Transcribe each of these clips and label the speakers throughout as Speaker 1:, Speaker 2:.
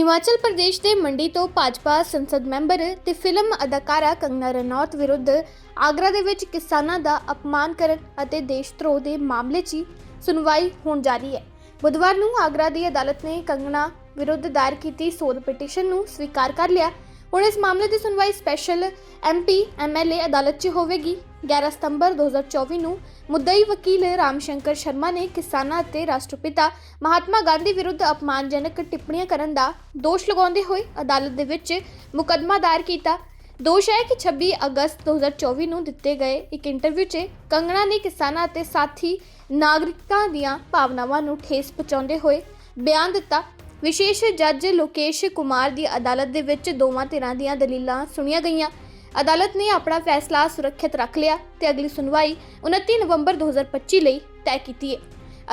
Speaker 1: ਹਿਮਾਚਲ ਪ੍ਰਦੇਸ਼ ਦੇ ਮੰਡੀ ਤੋਂ ਭਾਜਪਾ ਸੰਸਦ ਮੈਂਬਰ ਤੇ ਫਿਲਮ ਅਦਾਕਾਰਾ ਕੰਗਨਾ ਰਣੌਤ ਵਿਰੁੱਧ ਆਗਰਾ ਦੇ ਵਿੱਚ ਕਿਸਾਨਾਂ ਦਾ ਅਪਮਾਨ ਕਰਨ ਅਤੇ ਦੇਸ਼ ਧਰੋਹ ਦੇ ਮਾਮਲੇ 'ਚ ਸੁਣਵਾਈ ਹੋਣ ਜਾਰੀ ਹੈ। ਬੁੱਧਵਾਰ ਨੂੰ ਆਗਰਾ ਦੀ ਅਦਾਲਤ ਨੇ ਕੰਗਨਾ ਵਿਰੁੱਧ ਦਾਇਰ ਕੀਤੀ ਸੋਧ ਪਟੀਸ਼ਨ ਨੂੰ ਸਵੀਕਾਰ ਕਰ ਲਿਆ। ਹੁਣ ਇਸ ਮਾਮਲੇ ਦੀ ਸੁਣਵਾਈ ਸਪੈਸ਼ਲ ਐਮਪੀ ਐਮਐਲਏ ਅਦਾਲਤ 'ਚ ਹੋਵੇਗੀ। 11 ਸਤੰਬਰ 2024 ਨੂੰ ਮੁੱਦਈ ਵਕੀਲ ਰਾਮ ਸ਼ੰਕਰ ਸ਼ਰਮਾ ਨੇ ਕਿਸਾਨਾਂ ਅਤੇ ਰਾਸ਼ਟਰਪਿਤਾ ਮਹਾਤਮਾ ਗਾਂਧੀ ਵਿਰੁੱਧ ਅਪਮਾਨਜਨਕ ਟਿੱਪਣੀਆਂ ਕਰਨ ਦਾ ਦੋਸ਼ ਲਗਾਉਂਦੇ ਹੋਏ ਅਦਾਲਤ ਦੇ ਵਿੱਚ ਮੁਕੱਦਮਾ ਦਾਇਰ ਕੀਤਾ। ਦੋਸ਼ ਹੈ ਕਿ 26 ਅਗਸਤ 2024 ਨੂੰ ਦਿੱਤੇ ਗਏ ਇੱਕ ਇੰਟਰਵਿਊ 'ਚ ਕੰਗਣਾ ਨੇ ਕਿਸਾਨਾਂ ਅਤੇ ਸਾਥੀ ਨਾਗਰਿਕਾਂ ਦੀਆਂ ਭਾਵਨਾਵਾਂ ਨੂੰ ਠੇਸ ਪਹੁੰਚਾਉਂਦੇ ਹੋਏ ਬਿਆਨ ਦਿੱਤਾ ਵਿਸ਼ੇਸ਼ ਜੱਜ ਲੋਕੇਸ਼ ਕੁਮਾਰ ਦੀ ਅਦਾਲਤ ਦੇ ਵਿੱਚ ਦੋਵਾਂ ਧਿਰਾਂ ਦੀਆਂ ਦਲੀਲਾਂ ਸੁਣੀਆਂ ਗਈਆਂ। ਅਦਾਲਤ ਨੇ ਆਪਣਾ ਫੈਸਲਾ ਸੁਰੱਖਿਅਤ ਰੱਖ ਲਿਆ ਤੇ ਅਗਲੀ ਸੁਣਵਾਈ 29 ਨਵੰਬਰ 2025 ਲਈ ਤੈਅ ਕੀਤੀ ਹੈ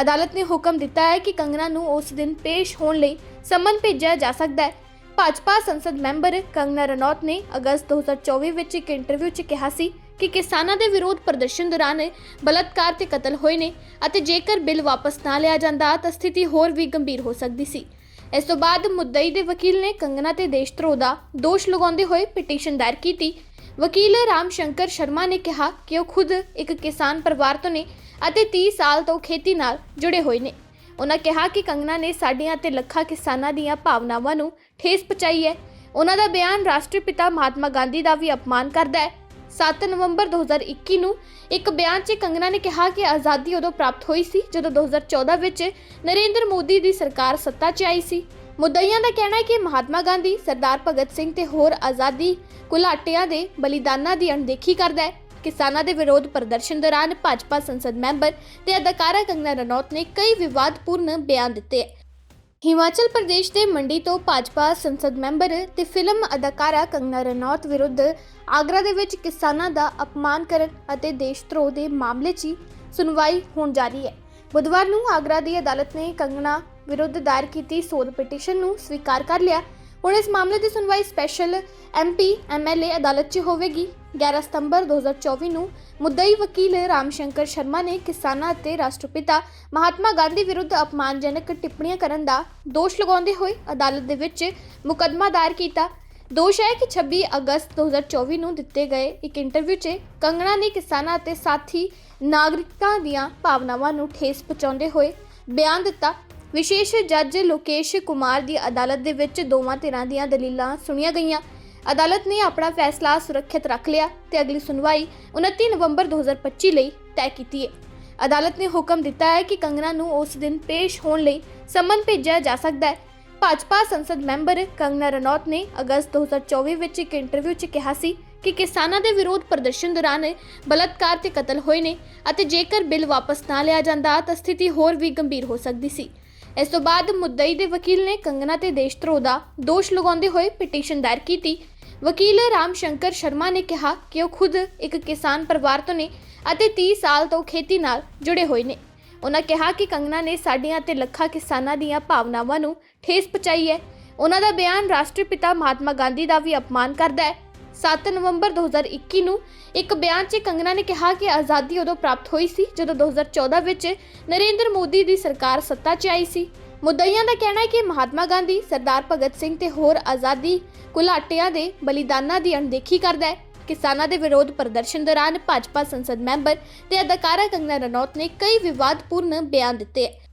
Speaker 1: ਅਦਾਲਤ ਨੇ ਹੁਕਮ ਦਿੱਤਾ ਹੈ ਕਿ ਕੰਗਨਾ ਨੂੰ ਉਸ ਦਿਨ ਪੇਸ਼ ਹੋਣ ਲਈ ਸਮਨ ਭੇਜਿਆ ਜਾ ਸਕਦਾ ਹੈ। ਭਾਜਪਾ ਸੰਸਦ ਮੈਂਬਰ ਕੰਗਨਾ ਰਣੌਤ ਨੇ ਅਗਸਤ 2024 ਵਿੱਚ ਇੱਕ ਇੰਟਰਵਿਊ 'ਚ ਕਿਹਾ ਸੀ ਕਿ ਕਿਸਾਨਾਂ ਦੇ ਵਿਰੋਧ ਪ੍ਰਦਰਸ਼ਨ ਦੌਰਾਨ ਬਲਾਤਕਾਰ ਤੇ ਕਤਲ ਹੋਏ ਨੇ ਅਤੇ ਜੇਕਰ ਬਿੱਲ ਵਾਪਸ ਨਾ ਲਿਆ ਜਾਂਦਾ ਤਾਂ ਸਥਿਤੀ ਹੋਰ ਵੀ ਗੰਭੀਰ ਹੋ ਸਕਦੀ ਸੀ। ਇਸ ਤੋਂ ਬਾਅਦ ਮੁੱਦਈ ਦੇ ਵਕੀਲ ਨੇ ਕੰਗਨਾ ਤੇ ਦੇਸ਼ ਧਰੋਹ ਦਾ ਦੋਸ਼ ਲਗਾਉਂਦੇ ਹੋਏ ਪਟੀਸ਼ਨ ਦਾਇਰ ਕੀਤੀ। ਵਕੀਲ ਰਾਮ ਸ਼ੰਕਰ ਸ਼ਰਮਾ ਨੇ ਕਿਹਾ ਕਿ ਉਹ ਖੁਦ ਇੱਕ ਕਿਸਾਨ ਪਰਿਵਾਰ ਤੋਂ ਨੇ ਅਤੇ 30 ਸਾਲ ਤੋਂ ਖੇਤੀ ਨਾਲ ਜੁੜੇ ਹੋਏ ਨੇ। ਉਹਨਾਂ ਕਿਹਾ ਕਿ ਕੰਗਨਾ ਨੇ ਸਾਡੀਆਂ ਤੇ ਲੱਖਾਂ ਕਿਸਾਨਾਂ ਦੀਆਂ ਭਾਵਨਾਵਾਂ ਨੂੰ ਠੇਸ ਪਹੁੰਚਾਈ ਹੈ। ਉਹਨਾਂ ਦਾ ਬਿਆਨ ਰਾਸ਼ਟਰੀ ਪਿਤਾ ਮਹਾਤਮਾ ਗਾਂਧੀ ਦਾ ਵੀ ਅਪਮਾਨ ਕਰਦਾ ਹੈ। 7 ਨਵੰਬਰ 2021 ਨੂੰ ਇੱਕ ਬਿਆਨ 'ਚ ਕੰਗਨਾ ਨੇ ਕਿਹਾ ਕਿ ਆਜ਼ਾਦੀ ਉਦੋਂ ਪ੍ਰਾਪਤ ਹੋਈ ਸੀ ਜਦੋਂ 2014 ਵਿੱਚ ਨਰਿੰਦਰ ਮੋਦੀ ਦੀ ਸਰਕਾਰ ਸੱਤਾ 'ਚ ਆਈ ਸੀ। ਮੁੱਦਈਆਂ ਦਾ ਕਹਿਣਾ ਹੈ ਕਿ ਮਹਾਤਮਾ ਗਾਂਧੀ, ਸਰਦਾਰ ਭਗਤ ਸਿੰਘ ਤੇ ਹੋਰ ਆਜ਼ਾਦੀ ਘੁਲਾਟਿਆਂ ਦੇ ਬਲੀਦਾਨਾਂ ਦੀ ਅਣਦੇਖੀ ਕਰਦਾ ਹੈ। ਕਿਸਾਨਾਂ ਦੇ ਵਿਰੋਧ ਪ੍ਰਦਰਸ਼ਨ ਦੌਰਾਨ ਭਾਜਪਾ ਸੰਸਦ ਮੈਂਬਰ ਤੇ ਅਦਾਕਾਰਾ ਕੰਗਨਾ ਰਣੌਤ ਨੇ ਕਈ ਵਿਵਾਦਪੂਰਨ ਬਿਆਨ ਦਿੱਤੇ। ਹਿਮਾਚਲ ਪ੍ਰਦੇਸ਼ ਦੇ ਮੰਡੀ ਤੋਂ ਭਾਜਪਾ ਸੰਸਦ ਮੈਂਬਰ ਤੇ ਫਿਲਮ ਅਦਾਕਾਰਾ ਕੰਗਨਾ ਰਣੌਤ ਵਿਰੁੱਧ ਆਗਰਾ ਦੇ ਵਿੱਚ ਕਿਸਾਨਾਂ ਦਾ ਅਪਮਾਨ ਕਰਨ ਅਤੇ ਦੇਸ਼ ਧਰੋਹ ਦੇ ਮਾਮਲੇ 'ਚ ਸੁਣਵਾਈ ਹੋਣ ਜਾਰੀ ਹੈ। ਬੁੱਧਵਾਰ ਨੂੰ ਆਗਰਾ ਦੀ ਅਦਾਲਤ ਨੇ ਕੰਗਨਾ ਵਿਰੁੱਧ ਦਾਇਰ ਕੀਤੀ ਸੋਧ ਪਟੀਸ਼ਨ ਨੂੰ ਸਵੀਕਾਰ ਕਰ ਲਿਆ। ਹੁਣ ਇਸ ਮਾਮਲੇ ਦੀ ਸੁਣਵਾਈ ਸਪੈਸ਼ਲ ਐਮਪੀ ਐਮਐਲਏ ਅਦਾਲਤ 'ਚ ਹੋਵੇਗੀ। 11 ਸਤੰਬਰ 2024 ਨੂੰ ਮੁੱਦਈ ਵਕੀਲ ਰਾਮ ਸ਼ੰਕਰ ਸ਼ਰਮਾ ਨੇ ਕਿਸਾਨਾਂ ਅਤੇ ਰਾਸ਼ਟਰਪਿਤਾ ਮਹਾਤਮਾ ਗਾਂਧੀ ਵਿਰੁੱਧ ਅਪਮਾਨਜਨਕ ਟਿੱਪਣੀਆਂ ਕਰਨ ਦਾ ਦੋਸ਼ ਲਗਾਉਂਦੇ ਹੋਏ ਅਦਾਲਤ ਦੇ ਵਿੱਚ ਮੁਕੱਦਮਾ ਦਾਇਰ ਕੀਤਾ। ਦੋਸ਼ ਹੈ ਕਿ 26 ਅਗਸਤ 2024 ਨੂੰ ਦਿੱਤੇ ਗਏ ਇੱਕ ਇੰਟਰਵਿਊ 'ਚ ਕੰਗਣਾ ਨੇ ਕਿਸਾਨਾਂ ਅਤੇ ਸਾਥੀ ਨਾਗਰਿਕਾਂ ਦੀਆਂ ਭਾਵਨਾਵਾਂ ਨੂੰ ਠੇਸ ਪਹੁੰਚਾਉਂਦੇ ਹੋਏ ਬਿਆਨ ਦਿੱਤਾ। ਵਿਸ਼ੇਸ਼ ਜੱਜ ਲੋਕੇਸ਼ ਕੁਮਾਰ ਦੀ ਅਦਾਲਤ ਦੇ ਵਿੱਚ ਦੋਵਾਂ ਧਿਰਾਂ ਦੀਆਂ ਦਲੀਲਾਂ ਸੁਣੀਆਂ ਗਈਆਂ। ਅਦਾਲਤ ਨੇ ਆਪਣਾ ਫੈਸਲਾ ਸੁਰੱਖਿਅਤ ਰੱਖ ਲਿਆ ਤੇ ਅਗਲੀ ਸੁਣਵਾਈ 29 ਨਵੰਬਰ 2025 ਲਈ ਤੈਅ ਕੀਤੀ ਹੈ। ਅਦਾਲਤ ਨੇ ਹੁਕਮ ਦਿੱਤਾ ਹੈ ਕਿ ਕੰਗਨਾ ਨੂੰ ਉਸ ਦਿਨ ਪੇਸ਼ ਹੋਣ ਲਈ ਸੰਮਨ ਭੇਜਿਆ ਜਾ ਸਕਦਾ ਹੈ। ਭਾਜਪਾ ਸੰਸਦ ਮੈਂਬਰ ਕੰਗਨਾ ਰਣੌਤ ਨੇ ਅਗਸਤ 2024 ਵਿੱਚ ਇੱਕ ਇੰਟਰਵਿਊ 'ਚ ਕਿਹਾ ਸੀ ਕਿ ਕਿਸਾਨਾਂ ਦੇ ਵਿਰੋਧ ਪ੍ਰਦਰਸ਼ਨ ਦੌਰਾਨ ਬਲਾਤਕਾਰ ਤੇ ਕਤਲ ਹੋਏ ਨੇ ਅਤੇ ਜੇਕਰ ਬਿੱਲ ਵਾਪਸ ਨਾ ਲਿਆ ਜਾਂਦਾ ਤਾਂ ਸਥਿਤੀ ਹੋਰ ਵੀ ਗੰਭੀਰ ਹੋ ਸਕਦੀ ਸੀ। ਇਸ ਤੋਂ ਬਾਅਦ ਮੁੱਦਈ ਦੇ ਵਕੀਲ ਨੇ ਕੰਗਨਾ ਤੇ ਦੇਸ਼ ਧਰੋਹ ਦਾ ਦੋਸ਼ ਲਗਾਉਂਦੇ ਹੋਏ ਪਟੀਸ਼ਨ ਦਾਇਰ ਕੀਤੀ। ਵਕੀਲ ਰਾਮ ਸ਼ੰਕਰ ਸ਼ਰਮਾ ਨੇ ਕਿਹਾ ਕਿ ਉਹ ਖੁਦ ਇੱਕ ਕਿਸਾਨ ਪਰਿਵਾਰ ਤੋਂ ਨੇ ਅਤੇ 30 ਸਾਲ ਤੋਂ ਖੇਤੀ ਨਾਲ ਜੁੜੇ ਹੋਏ ਨੇ। ਉਹਨਾਂ ਕਿਹਾ ਕਿ ਕੰਗਨਾ ਨੇ ਸਾਡੀਆਂ ਤੇ ਲੱਖਾਂ ਕਿਸਾਨਾਂ ਦੀਆਂ ਭਾਵਨਾਵਾਂ ਨੂੰ ਠੇਸ ਪਹੁੰਚਾਈ ਹੈ। ਉਹਨਾਂ ਦਾ ਬਿਆਨ ਰਾਸ਼ਟਰੀ ਪਿਤਾ ਮਹਾਤਮਾ ਗਾਂਧੀ ਦਾ ਵੀ ਅਪਮਾਨ ਕਰਦਾ ਹੈ। 7 ਨਵੰਬਰ 2021 ਨੂੰ ਇੱਕ ਬਿਆਨ 'ਚ ਕੰਗਨਾ ਨੇ ਕਿਹਾ ਕਿ ਆਜ਼ਾਦੀ ਉਦੋਂ ਪ੍ਰਾਪਤ ਹੋਈ ਸੀ ਜਦੋਂ 2014 ਵਿੱਚ ਨਰਿੰਦਰ ਮੋਦੀ ਦੀ ਸਰਕਾਰ ਸੱਤਾ 'ਚ ਆਈ ਸੀ। ਮੁੱਦਈਆਂ ਦਾ ਕਹਿਣਾ ਹੈ ਕਿ ਮਹਾਤਮਾ ਗਾਂਧੀ, ਸਰਦਾਰ ਭਗਤ ਸਿੰਘ ਤੇ ਹੋਰ ਆਜ਼ਾਦੀ ਘੁਲਾਟਿਆਂ ਦੇ ਬਲੀਦਾਨਾਂ ਦੀ ਅਣਦੇਖੀ ਕਰਦਾ ਹੈ। ਕਿਸਾਨਾਂ ਦੇ ਵਿਰੋਧ ਪ੍ਰਦਰਸ਼ਨ ਦੌਰਾਨ ਭਾਜਪਾ ਸੰਸਦ ਮੈਂਬਰ ਤੇ ਅਦਾਕਾਰਾ ਕੰਗਨਾ ਰਣੌਤ ਨੇ ਕਈ ਵਿਵਾਦਪੂਰਨ ਬਿਆਨ ਦਿੱਤੇ ਹੈ।